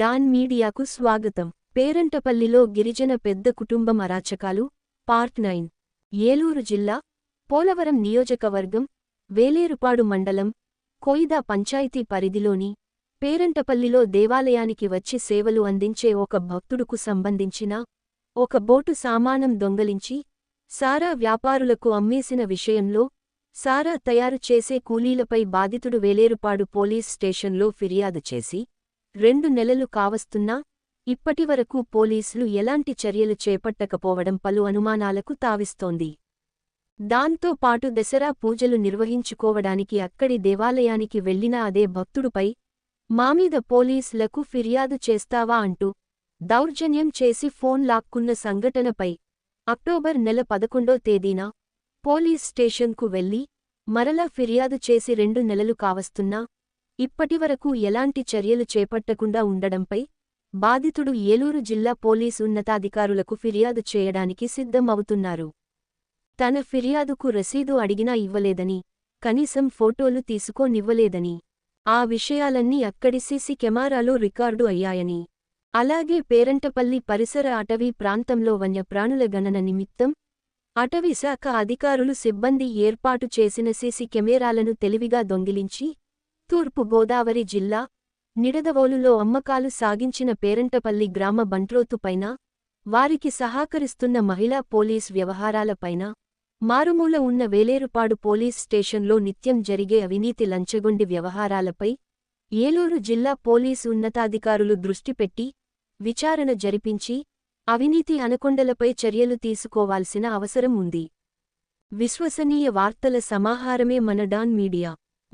Don మీడియాకు స్వాగతం. పేరంటపల్లిలో గిరిజన పెద్ద కుటుంబం అరాచకాలు పార్ట్ నైన్. ఏలూరు జిల్లా పోలవరం నియోజకవర్గం వేలేరుపాడు మండలం కొయిదా పంచాయతీ పరిధిలోని పేరంటపల్లిలో దేవాలయానికి వచ్చి సేవలు అందించే ఒక భక్తుడుకు సంబంధించిన ఒక బోటు సామానం దొంగలించి సారా వ్యాపారులకు అమ్మేసిన విషయంలో సారా తయారు చేసే కూలీలపై బాధితుడు వేలేరుపాడు పోలీస్ స్టేషన్లో ఫిర్యాదు చేసి రెండు నెలలు కావస్తున్నా ఇప్పటివరకు పోలీసులు ఎలాంటి చర్యలు చేపట్టకపోవడం పలు అనుమానాలకు తావిస్తోంది. దాంతో పాటు దసరా పూజలు నిర్వహించుకోవడానికి అక్కడి దేవాలయానికి వెళ్ళిన అదే భక్తుడుపై మామీద పోలీసులకు ఫిర్యాదు చేస్తావా అంటూ దౌర్జన్యం చేసి ఫోన్ లాక్కున్న సంఘటనపై అక్టోబర్ నెల పదకొండో తేదీన పోలీస్ స్టేషన్కు వెళ్ళి మరలా ఫిర్యాదు చేసి రెండు నెలలు కావస్తున్నా ఇప్పటివరకు ఎలాంటి చర్యలు చేపట్టకుండా ఉండడంపై బాధితుడు ఏలూరు జిల్లా పోలీసు ఉన్నతాధికారులకు ఫిర్యాదు చేయడానికి సిద్ధం అవుతున్నారు తన ఫిర్యాదుకు రసీదు అడిగినా ఇవ్వలేదని కనీసం ఫోటోలు తీసుకోనివ్వలేదని ఆ విషయాలన్నీ అక్కడి సీసీ కెమెరాలో రికార్డు అయ్యాయని అలాగే పేరంటపల్లి పరిసర అటవీ ప్రాంతంలో వన్యప్రాణుల గణన నిమిత్తం అటవీశాఖ అధికారులు సిబ్బంది ఏర్పాటు చేసిన సీసీ కెమెరాలను తెలివిగా దొంగిలించి తూర్పు గోదావరి జిల్లా నిడదవోలులో అమ్మకాలు సాగించిన పేరంటపల్లి గ్రామ బంట్రోతుపైన వారికి సహకరిస్తున్న మహిళా పోలీస్ వ్యవహారాలపైన మారుమూల ఉన్న వేలేరుపాడు పోలీస్ స్టేషన్లో నిత్యం జరిగే అవినీతి లంచగొండి వ్యవహారాలపై ఏలూరు జిల్లా పోలీసు ఉన్నతాధికారులు దృష్టిపెట్టి విచారణ జరిపించి అవినీతి అనకొండలపై చర్యలు తీసుకోవాల్సిన అవసరం ఉంది. విశ్వసనీయ వార్తల సమాహారమే మన డాన్ మీడియా.